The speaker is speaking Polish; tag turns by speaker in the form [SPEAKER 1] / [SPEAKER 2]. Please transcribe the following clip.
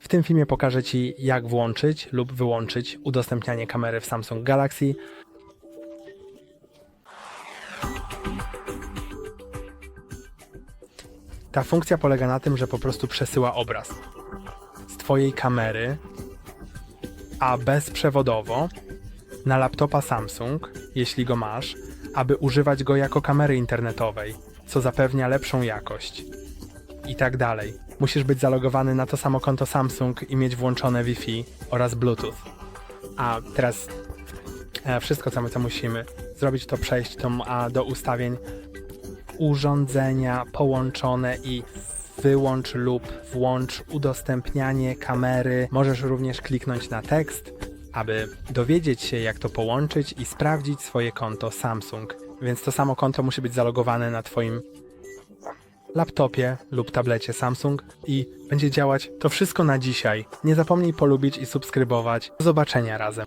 [SPEAKER 1] W tym filmie pokażę Ci, jak włączyć lub wyłączyć udostępnianie kamery w Samsung Galaxy. Ta funkcja polega na tym, że po prostu przesyła obraz z Twojej kamery, a bezprzewodowo na laptopa Samsung, jeśli go masz, aby używać go jako kamery internetowej, co zapewnia lepszą jakość i tak dalej. Musisz być zalogowany na to samo konto Samsung i mieć włączone Wi-Fi oraz Bluetooth. A teraz e, wszystko, co my musimy zrobić, to przejść tą, a, do ustawień urządzenia połączone i wyłącz lub włącz udostępnianie kamery. Możesz również kliknąć na tekst, aby dowiedzieć się, jak to połączyć i sprawdzić swoje konto Samsung. Więc to samo konto musi być zalogowane na Twoim laptopie lub tablecie Samsung i będzie działać. To wszystko na dzisiaj. Nie zapomnij polubić i subskrybować. Do zobaczenia razem.